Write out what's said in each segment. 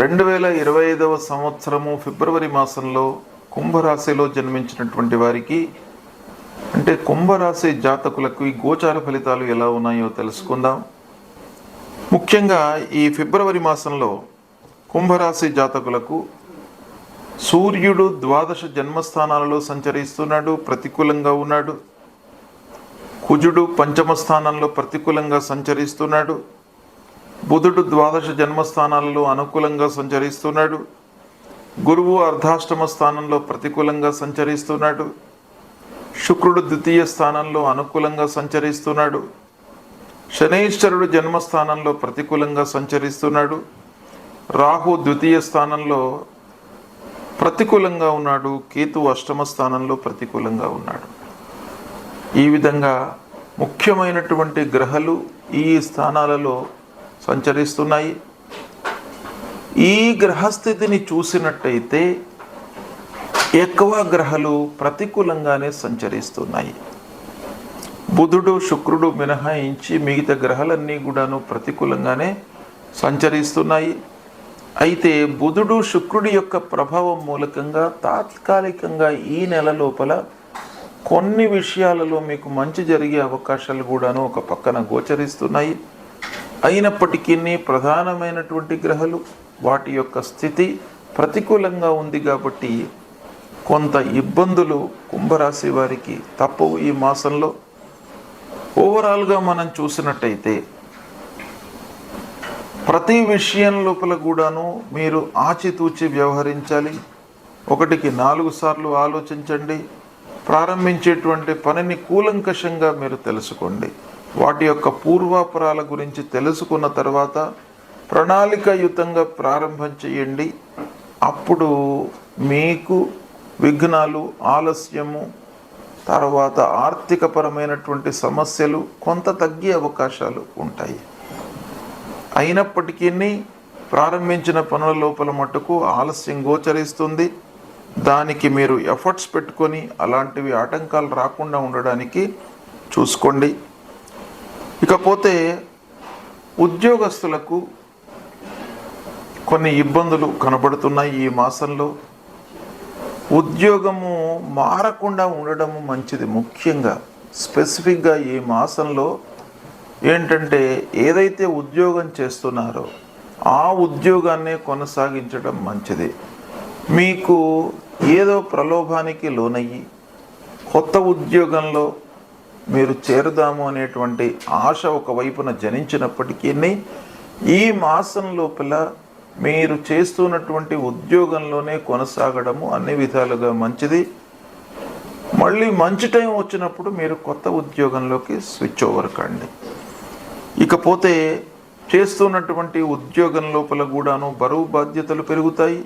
రెండు వేల ఇరవై ఐదవ సంవత్సరము ఫిబ్రవరి మాసంలో కుంభరాశిలో జన్మించినటువంటి వారికి అంటే కుంభరాశి జాతకులకు ఈ గోచార ఫలితాలు ఎలా ఉన్నాయో తెలుసుకుందాం. ముఖ్యంగా ఈ ఫిబ్రవరి మాసంలో కుంభరాశి జాతకులకు సూర్యుడు ద్వాదశ జన్మస్థానాలలో సంచరిస్తున్నాడు ప్రతికూలంగా ఉన్నాడు. కుజుడు పంచమ స్థానంలో ప్రతికూలంగా సంచరిస్తున్నాడు. బుధుడు ద్వాదశ జన్మస్థానాలలో అనుకూలంగా సంచరిస్తున్నాడు. గురువు అర్ధాష్టమ స్థానంలో ప్రతికూలంగా సంచరిస్తున్నాడు. శుక్రుడు ద్వితీయ స్థానంలో అనుకూలంగా సంచరిస్తున్నాడు. శనైశ్వరుడు జన్మస్థానంలో ప్రతికూలంగా సంచరిస్తున్నాడు. రాహు ద్వితీయ స్థానంలో ప్రతికూలంగా ఉన్నాడు. కేతు అష్టమ స్థానంలో ప్రతికూలంగా ఉన్నాడు. ఈ విధంగా ముఖ్యమైనటువంటి గ్రహాలు ఈ స్థానాలలో సంచరిస్తున్నాయి. ఈ గ్రహస్థితిని చూసినట్టయితే ఎక్కువ గ్రహాలు ప్రతికూలంగానే సంచరిస్తున్నాయి. బుధుడు శుక్రుడు మినహాయించి మిగతా గ్రహాలన్నీ కూడాను ప్రతికూలంగానే సంచరిస్తున్నాయి. అయితే బుధుడు శుక్రుడి యొక్క ప్రభావం మూలకంగా తాత్కాలికంగా ఈ నెల లోపల కొన్ని విషయాలలో మీకు మంచి జరిగే అవకాశాలు కూడాను ఒక పక్కన గోచరిస్తున్నాయి. అయినప్పటికీ ప్రధానమైనటువంటి గ్రహాలు వాటి యొక్క స్థితి ప్రతికూలంగా ఉంది కాబట్టి కొంత ఇబ్బందులు కుంభరాశి వారికి తప్పవు ఈ మాసంలో. ఓవరాల్గా మనం చూసినట్టయితే ప్రతి విషయం లోపల కూడాను మీరు ఆచితూచి వ్యవహరించాలి. ఒకటికి నాలుగు సార్లు ఆలోచించండి. ప్రారంభించేటువంటి పనిని కూలంకషంగా మీరు తెలుసుకోండి. వాటి యొక్క పూర్వాపరాల గురించి తెలుసుకున్న తర్వాత ప్రణాళికాయుతంగా ప్రారంభం చేయండి. అప్పుడు మీకు విఘ్నాలు ఆలస్యము తర్వాత ఆర్థికపరమైనటువంటి సమస్యలు కొంత తగ్గే అవకాశాలు ఉంటాయి. అయినప్పటికీ ప్రారంభించిన పనుల లోపల మట్టుకు ఆలస్యం గోచరిస్తుంది. దానికి మీరు ఎఫర్ట్స్ పెట్టుకొని అలాంటివి ఆటంకాలు రాకుండా ఉండడానికి చూసుకోండి. ఇకపోతే ఉద్యోగస్తులకు కొన్ని ఇబ్బందులు కనబడుతున్నాయి ఈ మాసంలో. ఉద్యోగము మారకుండా ఉండడం మంచిది. ముఖ్యంగా స్పెసిఫిక్గా ఈ మాసంలో ఏంటంటే ఏదైతే ఉద్యోగం చేస్తున్నారో ఆ ఉద్యోగాన్నే కొనసాగించడం మంచిది. మీకు ఏదో ప్రలోభానికి లోనయ్యి కొత్త ఉద్యోగంలో మీరు చేరుదాము అనేటువంటి ఆశ ఒకవైపున జనించినప్పటికీ ఈ మాసం లోపల మీరు చేస్తున్నటువంటి ఉద్యోగంలోనే కొనసాగడము అన్ని విధాలుగా మంచిది. మళ్ళీ మంచి టైం వచ్చినప్పుడు మీరు కొత్త ఉద్యోగంలోకి స్విచ్ ఓవర్ కండి. ఇకపోతే చేస్తున్నటువంటి ఉద్యోగం లోపల కూడాను బరువు బాధ్యతలు పెరుగుతాయి.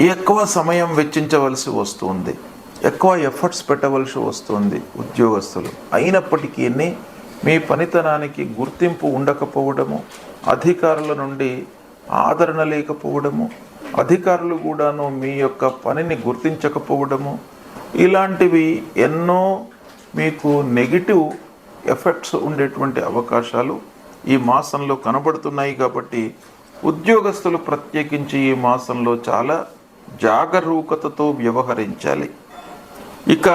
ఎక్కువ సమయం వెచ్చించవలసి వస్తుంది. ఎక్కువ ఎఫర్ట్స్ పెట్టవలసి వస్తుంది ఉద్యోగస్తులు. అయినప్పటికీ మీ పనితనానికి గుర్తింపు ఉండకపోవడము అధికారుల నుండి ఆదరణ లేకపోవడము అధికారులు కూడాను మీ యొక్క పనిని గుర్తించకపోవడము ఇలాంటివి ఎన్నో మీకు నెగిటివ్ ఎఫెక్ట్స్ ఉండేటువంటి అవకాశాలు ఈ మాసంలో కనబడుతున్నాయి కాబట్టి ఉద్యోగస్తులు ప్రత్యేకించి ఈ మాసంలో చాలా జాగరూకతతో వ్యవహరించాలి. ఇక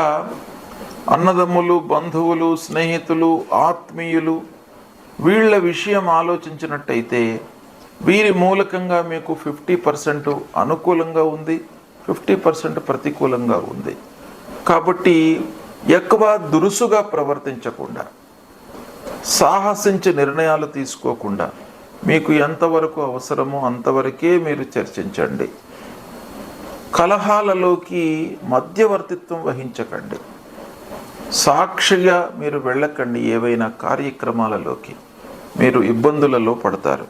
అన్నదమ్ములు బంధువులు స్నేహితులు ఆత్మీయులు వీళ్ళ విషయం ఆలోచించినట్టయితే వీరి మూలకంగా మీకు ఫిఫ్టీ పర్సెంట్ అనుకూలంగా ఉంది ఫిఫ్టీ పర్సెంట్ ప్రతికూలంగా ఉంది. కాబట్టి ఎక్కువ దురుసుగా ప్రవర్తించకుండా సాహసించి నిర్ణయాలు తీసుకోకుండా మీకు ఎంతవరకు అవసరమో అంతవరకే మీరు చర్చించండి. కలహాలలోకి మధ్యవర్తిత్వం వహించకండి. సాక్షిగా మీరు వెళ్ళకండి ఏవైనా కార్యక్రమాలలోకి. మీరు ఇబ్బందులలో పడతారు.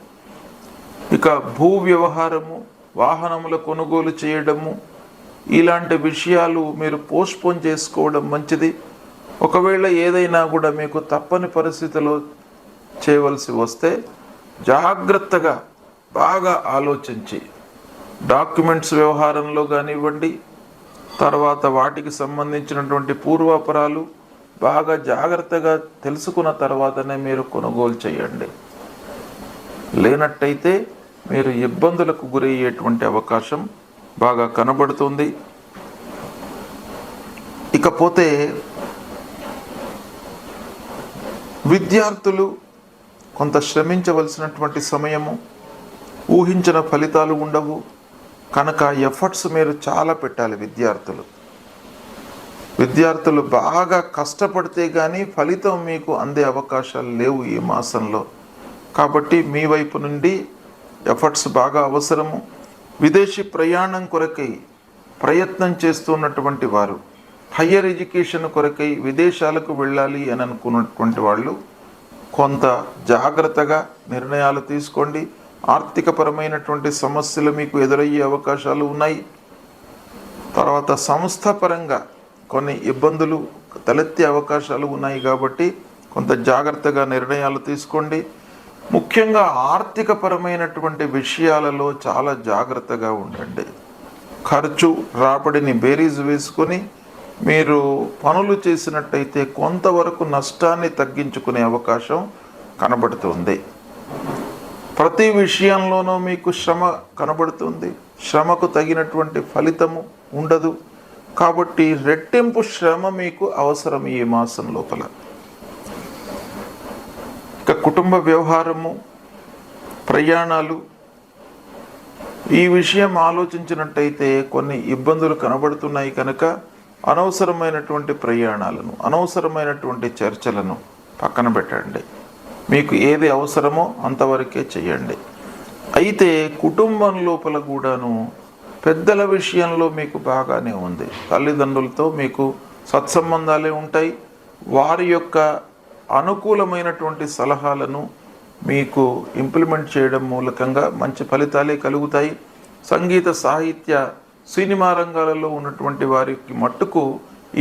ఇక భూ వ్యవహారము వాహనముల కొనుగోలు చేయడము ఇలాంటి విషయాలు మీరు పోస్ట్పోన్ చేసుకోవడం మంచిది. ఒకవేళ ఏదైనా కూడా మీకు తప్పని పరిస్థితిలో చేయవలసి వస్తే జాగ్రత్తగా బాగా ఆలోచించి డాక్యుమెంట్స్ వ్యవహారంలో కానివ్వండి తర్వాత వాటికి సంబంధించినటువంటి పూర్వాపరాలు బాగా జాగ్రత్తగా తెలుసుకున్న తర్వాతనే మీరు కొనుగోలు చేయండి. లేనట్టయితే మీరు ఇబ్బందులకు గురయ్యేటువంటి అవకాశం బాగా కనబడుతుంది. ఇకపోతే విద్యార్థులు కొంత శ్రమించవలసినటువంటి సమయము ఊహించిన ఫలితాలు ఉండవు. కనుక ఎఫర్ట్స్ మీరు చాలా పెట్టాలి విద్యార్థులు. విద్యార్థులు బాగా కష్టపడితే కానీ ఫలితం మీకు అందే అవకాశాలు లేవు ఈ మాసంలో. కాబట్టి మీ వైపు నుండి ఎఫర్ట్స్ బాగా అవసరము. విదేశీ ప్రయాణం కొరకై ప్రయత్నం చేస్తున్నటువంటి వారు హయ్యర్ ఎడ్యుకేషన్ కొరకై విదేశాలకు వెళ్ళాలి అని అనుకున్నటువంటి వాళ్ళు కొంత జాగ్రత్తగా నిర్ణయాలు తీసుకోండి. ఆర్థికపరమైనటువంటి సమస్యలు మీకు ఎదురయ్యే అవకాశాలు ఉన్నాయి. తర్వాత సంస్థ పరంగా కొన్ని ఇబ్బందులు తలెత్తే అవకాశాలు ఉన్నాయి కాబట్టి కొంత జాగ్రత్తగా నిర్ణయాలు తీసుకోండి. ముఖ్యంగా ఆర్థికపరమైనటువంటి విషయాలలో చాలా జాగ్రత్తగా ఉండండి. ఖర్చు రాబడిని బేరీజ్ వేసుకొని మీరు పనులు చేసినట్టయితే కొంతవరకు నష్టాన్ని తగ్గించుకునే అవకాశం కనబడుతుంది. ప్రతి విషయంలోనూ మీకు శ్రమ కనబడుతుంది. శ్రమకు తగినటువంటి ఫలితము ఉండదు. కాబట్టి రెట్టింపు శ్రమ మీకు అవసరం ఈ మాసం లోపల. ఇక కుటుంబ వ్యవహారము ప్రయాణాలు ఈ విషయం ఆలోచించినట్టయితే కొన్ని ఇబ్బందులు కనబడుతున్నాయి కనుక అనవసరమైనటువంటి ప్రయాణాలను అనవసరమైనటువంటి చర్చలను పక్కన పెట్టండి. మీకు ఏది అవసరమో అంతవరకే చేయండి అయితే కుటుంబం లోపల కూడాను పెద్దల విషయంలో మీకు బాగానే ఉంది. తల్లిదండ్రులతో మీకు సత్సంబంధాలే ఉంటాయి. వారి యొక్క అనుకూలమైనటువంటి సలహాలను మీకు ఇంప్లిమెంట్ చేయడం మూలకంగా మంచి ఫలితాలే కలుగుతాయి. సంగీత సాహిత్య సినిమా రంగాలలో ఉన్నటువంటి వారికి మట్టుకు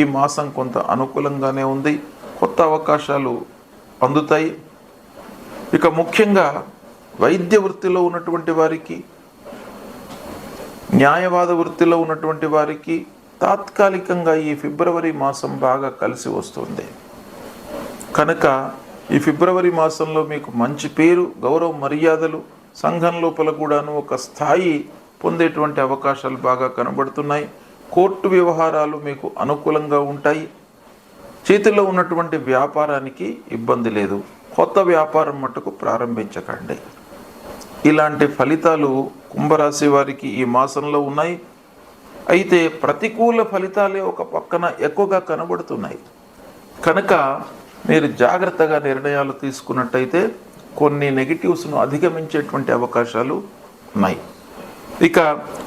ఈ మాసం కొంత అనుకూలంగానే ఉంది. కొత్త అవకాశాలు అందుతాయి. ఇక ముఖ్యంగా వైద్య వృత్తిలో ఉన్నటువంటి వారికి న్యాయవాద వృత్తిలో ఉన్నటువంటి వారికి తాత్కాలికంగా ఈ ఫిబ్రవరి మాసం బాగా కలిసి వస్తుంది. కనుక ఈ ఫిబ్రవరి మాసంలో మీకు మంచి పేరు గౌరవ మర్యాదలు సంఘం లోపల కూడాను ఒక స్థాయి పొందేటువంటి అవకాశాలు బాగా కనబడుతున్నాయి. కోర్టు వ్యవహారాలు మీకు అనుకూలంగా ఉంటాయి. చేతిలో ఉన్నటువంటి వ్యాపారానికి ఇబ్బంది లేదు. కొత్త వ్యాపారం మటుకు ప్రారంభించకండి. ఇలాంటి ఫలితాలు కుంభరాశి వారికి ఈ మాసంలో ఉన్నాయి. అయితే ప్రతికూల ఫలితాలే ఒక పక్కన ఎక్కువగా కనబడుతున్నాయి. కనుక మీరు జాగ్రత్తగా నిర్ణయాలు తీసుకున్నట్టయితే కొన్ని నెగిటివ్స్ను అధిగమించేటువంటి అవకాశాలు ఉన్నాయి. ఇక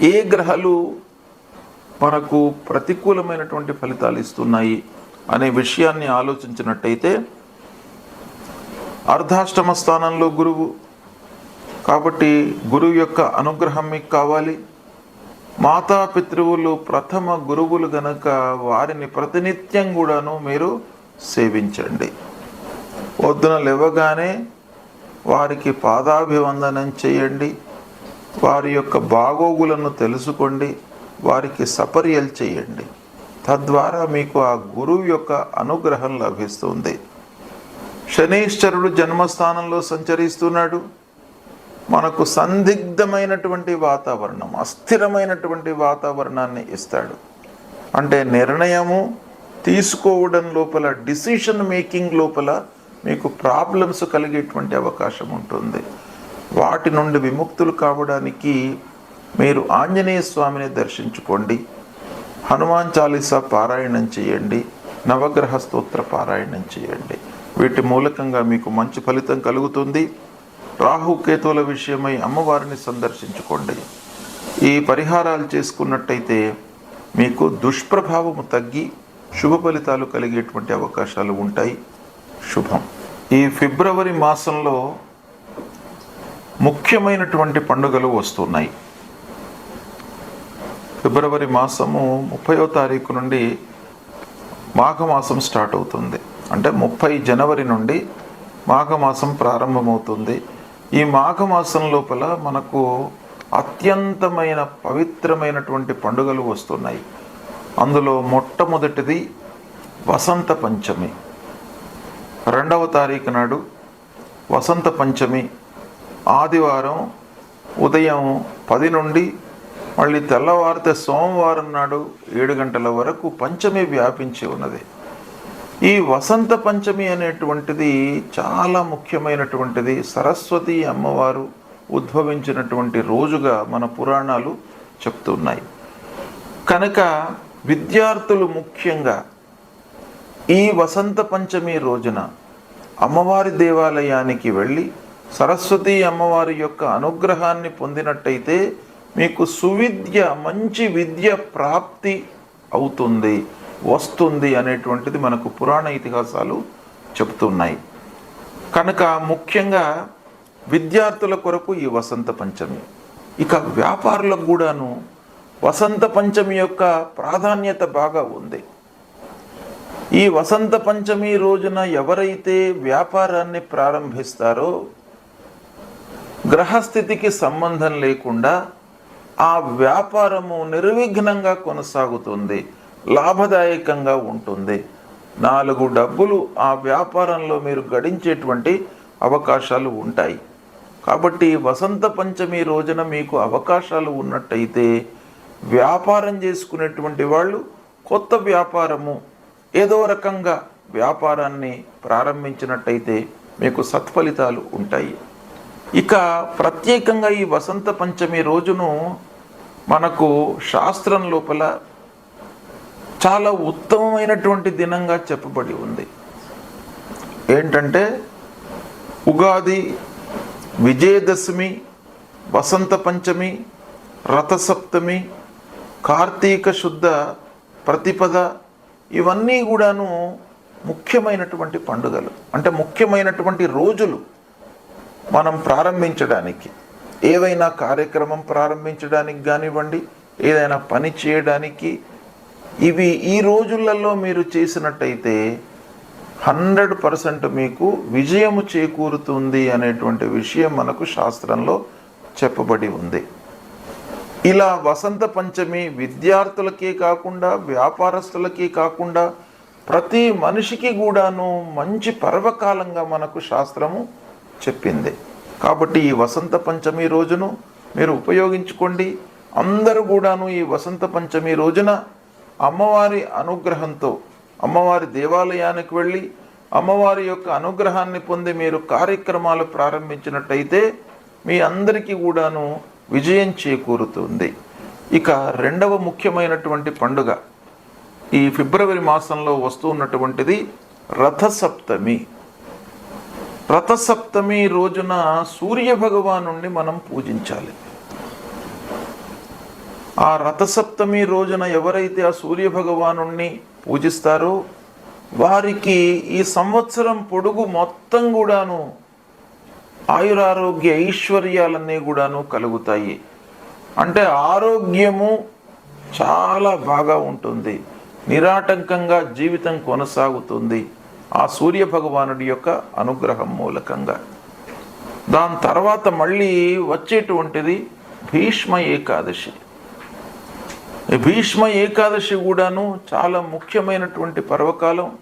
ఏ గ్రహాలు మనకు ప్రతికూలమైనటువంటి ఫలితాలు ఇస్తున్నాయి అనే విషయాన్ని ఆలోచించినట్టయితే అర్ధాష్టమ స్థానంలో గురువు. కాబట్టి గురువు యొక్క అనుగ్రహం మీకు కావాలి. మాతాపితృవులు ప్రథమ గురువులు గనక వారిని ప్రతినిత్యం కూడాను మీరు సేవించండి. పొద్దున లేవగానే వారికి పాదాభివందనం చేయండి. వారి యొక్క బాగోగులను తెలుసుకోండి. వారికి సపర్యలు చేయండి. తద్వారా మీకు ఆ గురువు యొక్క అనుగ్రహం లభిస్తుంది. శనీశ్వరుడు జన్మస్థానంలో సంచరిస్తున్నాడు. మనకు సందిగ్ధమైనటువంటి వాతావరణం అస్థిరమైనటువంటి వాతావరణాన్ని ఇస్తాడు. అంటే నిర్ణయము తీసుకోవడం లోపల డిసిషన్ మేకింగ్ లోపల మీకు ప్రాబ్లమ్స్ కలిగేటువంటి అవకాశం ఉంటుంది. వాటి నుండి విముక్తులు కావడానికి మీరు ఆంజనేయ స్వామిని దర్శించుకోండి. హనుమాన్ చాలీసా పారాయణం చేయండి. నవగ్రహ స్తోత్ర పారాయణం చేయండి. వీటి మూలకంగా మీకు మంచి ఫలితం కలుగుతుంది. రాహుకేతువుల విషయమై అమ్మవారిని సందర్శించుకోండి. ఈ పరిహారాలు చేసుకున్నట్టయితే మీకు దుష్ప్రభావము తగ్గి శుభ ఫలితాలు కలిగేటువంటి అవకాశాలు ఉంటాయి. శుభం. ఈ ఫిబ్రవరి మాసంలో ముఖ్యమైనటువంటి పండుగలు వస్తున్నాయి. ఫిబ్రవరి మాసము ముప్పయో తారీఖు నుండి మాఘమాసం స్టార్ట్ అవుతుంది. అంటే ముప్పై జనవరి నుండి మాఘమాసం ప్రారంభమవుతుంది. ఈ మాఘమాసం లోపల మనకు అత్యంతమైన పవిత్రమైనటువంటి పండుగలు వస్తున్నాయి. అందులో మొట్టమొదటిది వసంత పంచమి. రెండవ తారీఖు నాడు వసంత పంచమి. ఆదివారం ఉదయం పది నుండి మళ్ళీ తెల్లవారితే సోమవారం నాడు ఏడు గంటల వరకు పంచమి వ్యాపించి ఉన్నది. ఈ వసంత పంచమి అనేటువంటిది చాలా ముఖ్యమైనటువంటిది. సరస్వతి అమ్మవారు ఉద్భవించినటువంటి రోజుగా మన పురాణాలు చెప్తున్నాయి కనుక విద్యార్థులు ముఖ్యంగా ఈ వసంత పంచమి రోజున అమ్మవారి దేవాలయానికి వెళ్ళి సరస్వతి అమ్మవారి యొక్క అనుగ్రహాన్ని పొందినట్టయితే మీకు సువిద్య మంచి విద్య ప్రాప్తి అవుతుంది. వస్తుంది అనేటువంటిది మనకు పురాణ ఇతిహాసాలు చెప్తున్నాయి కనుక ముఖ్యంగా విద్యార్థుల కొరకు ఈ వసంత పంచమి. ఇక వ్యాపారులకు కూడాను వసంత పంచమి యొక్క ప్రాధాన్యత బాగా ఉంది. ఈ వసంత పంచమి రోజున ఎవరైతే వ్యాపారాన్ని ప్రారంభిస్తారో గ్రహస్థితికి సంబంధం లేకుండా ఆ వ్యాపారము నిర్విఘ్నంగా కొనసాగుతుంది. లాభదాయకంగా ఉంటుంది. నాలుగు డబ్బులు ఆ వ్యాపారంలో మీరు గడించేటువంటి అవకాశాలు ఉంటాయి. కాబట్టి వసంత పంచమి రోజున మీకు అవకాశాలు ఉన్నట్టయితే వ్యాపారం చేసుకునేటువంటి వాళ్ళు కొత్త వ్యాపారము ఏదో రకంగా వ్యాపారాన్ని ప్రారంభించినట్టయితే మీకు సత్ఫలితాలు ఉంటాయి. ఇక ప్రత్యేకంగా ఈ వసంత పంచమి రోజును మనకు శాస్త్రం లోపల చాలా ఉత్తమమైనటువంటి దినంగా చెప్పబడి ఉంది. ఏంటంటే ఉగాది విజయదశమి వసంత పంచమి రథసప్తమి కార్తీక శుద్ధ ప్రతిపద ఇవన్నీ కూడాను ముఖ్యమైనటువంటి పండుగలు. అంటే ముఖ్యమైనటువంటి రోజులు మనం ప్రారంభించడానికి. ఏవైనా కార్యక్రమం ప్రారంభించడానికి కానివ్వండి ఏదైనా పని చేయడానికి ఇవి ఈ రోజులలో మీరు చేసినట్టయితే హండ్రెడ్ పర్సెంట్ మీకు విజయము చేకూరుతుంది అనేటువంటి విషయం మనకు శాస్త్రంలో చెప్పబడి ఉంది. ఇలా వసంత పంచమి విద్యార్థులకే కాకుండా వ్యాపారస్తులకే కాకుండా ప్రతి మనిషికి కూడాను మంచి పర్వకాలంగా మనకు శాస్త్రము చెప్పింది. కాబట్టి ఈ వసంత పంచమి రోజును మీరు ఉపయోగించుకోండి. అందరూ కూడాను ఈ వసంత పంచమి రోజున అమ్మవారి అనుగ్రహంతో అమ్మవారి దేవాలయానికి వెళ్ళి అమ్మవారి యొక్క అనుగ్రహాన్ని పొంది మీరు కార్యక్రమాలు ప్రారంభించినట్టయితే మీ అందరికీ కూడాను విజయం చేకూరుతుంది. ఇక రెండవ ముఖ్యమైనటువంటి పండుగ. ఈ ఫిబ్రవరి మాసంలో వస్తూ ఉన్నటువంటిది రథసప్తమి. రథసప్తమి రోజున సూర్య భగవాను మనం పూజించాలి. ఆ రథసప్తమి రోజున ఎవరైతే ఆ సూర్య భగవాను పూజిస్తారో వారికి ఈ సంవత్సరం పొడుగు మొత్తం కూడాను ఆయురారోగ్య ఐశ్వర్యాలన్నీ కూడాను కలుగుతాయి. అంటే ఆరోగ్యము చాలా బాగా ఉంటుంది. నిరాటంకంగా జీవితం కొనసాగుతుంది ఆ సూర్య భగవానుడి యొక్క అనుగ్రహం మూలకంగా. దాని తర్వాత మళ్ళీ వచ్చేటువంటిది భీష్మ ఏకాదశి. భీష్మ ఏకాదశి కూడాను చాలా ముఖ్యమైనటువంటి పర్వకాలం.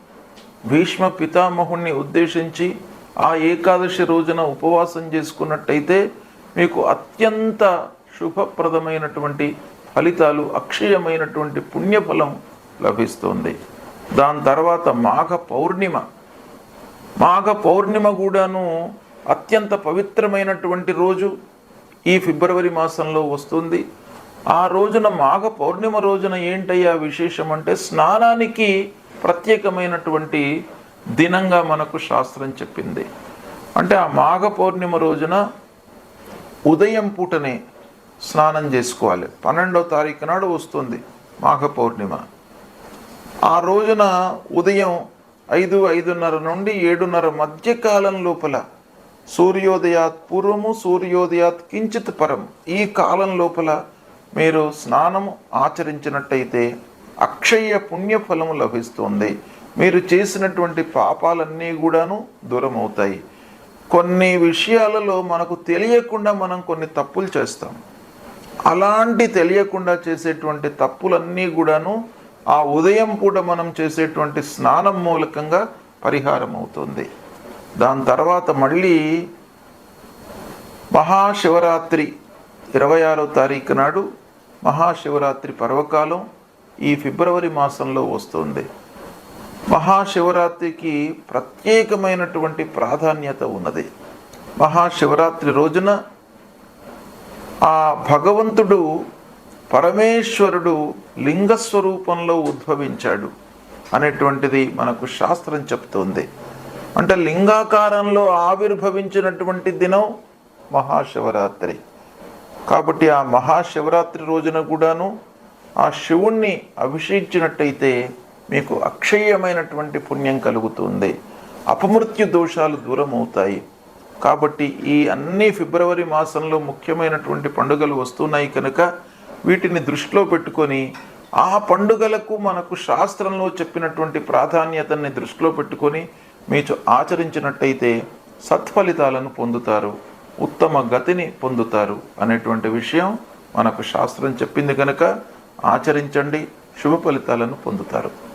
భీష్మ పితామహుణ్ణి ఉద్దేశించి ఆ ఏకాదశి రోజున ఉపవాసం చేసుకున్నట్టయితే మీకు అత్యంత శుభప్రదమైనటువంటి ఫలితాలు అక్షయమైనటువంటి పుణ్యఫలం లభిస్తుంది. దాని తర్వాత మాఘ పౌర్ణిమ. మాఘ పౌర్ణిమ కూడాను అత్యంత పవిత్రమైనటువంటి రోజు ఈ ఫిబ్రవరి మాసంలో వస్తుంది. ఆ రోజున మాఘ పౌర్ణిమ రోజున ఏంటయ్యా విశేషం అంటే స్నానానికి ప్రత్యేకమైనటువంటి దినంగా మనకు శాస్త్రం చెప్పింది. అంటే ఆ మాఘ పౌర్ణిమ రోజున ఉదయం పూటనే స్నానం చేసుకోవాలి. పన్నెండవ తారీఖు నాడు వస్తుంది మాఘ పౌర్ణిమ. ఆ రోజున ఉదయం ఐదు ఐదున్నర నుండి ఏడున్నర మధ్య కాలం లోపల సూర్యోదయాత్ పూర్వము సూర్యోదయాత్ కించిత్ పరం ఈ కాలం లోపల మీరు స్నానము ఆచరించినట్టయితే అక్షయ పుణ్యఫలము లభిస్తుంది. మీరు చేసినటువంటి పాపాలన్నీ కూడాను దూరం అవుతాయి కొన్ని విషయాలలో మనకు తెలియకుండా మనం కొన్ని తప్పులు చేస్తాం. అలాంటి తెలియకుండా చేసేటువంటి తప్పులన్నీ కూడాను ఆ ఉదయం పూట మనం చేసేటువంటి స్నానం మూలకంగా పరిహారం అవుతుంది దాని తర్వాత మళ్ళీ మహాశివరాత్రి ఇరవై ఆరో తారీఖు నాడు మహాశివరాత్రి పర్వకాలం ఈ ఫిబ్రవరి మాసంలో వస్తుంది. మహాశివరాత్రికి ప్రత్యేకమైనటువంటి ప్రాధాన్యత ఉన్నది. మహాశివరాత్రి రోజున ఆ భగవంతుడు పరమేశ్వరుడు లింగస్వరూపంలో ఉద్భవించాడు అనేటువంటిది మనకు శాస్త్రం చెప్తోంది. అంటే లింగాకారంలో ఆవిర్భవించినటువంటి దినం మహాశివరాత్రి. కాబట్టి ఆ మహాశివరాత్రి రోజున కూడాను ఆ శివుణ్ణి అభిషేకించినట్టయితే మీకు అక్షయమైనటువంటి పుణ్యం కలుగుతుంది. అపమృత్యు దోషాలు దూరం అవుతాయి కాబట్టి ఈ అన్ని ఫిబ్రవరి మాసంలో ముఖ్యమైనటువంటి పండుగలు వస్తున్నాయి కనుక వీటిని దృష్టిలో పెట్టుకొని ఆ పండుగలకు మనకు శాస్త్రంలో చెప్పినటువంటి ప్రాధాన్యతని దృష్టిలో పెట్టుకొని మీరు ఆచరించినట్టయితే సత్ఫలితాలను పొందుతారు. ఉత్తమ గతిని పొందుతారు అనేటువంటి విషయం మనకు శాస్త్రం చెప్పింది కనుక ఆచరించండి శుభ ఫలితాలను పొందుతారు.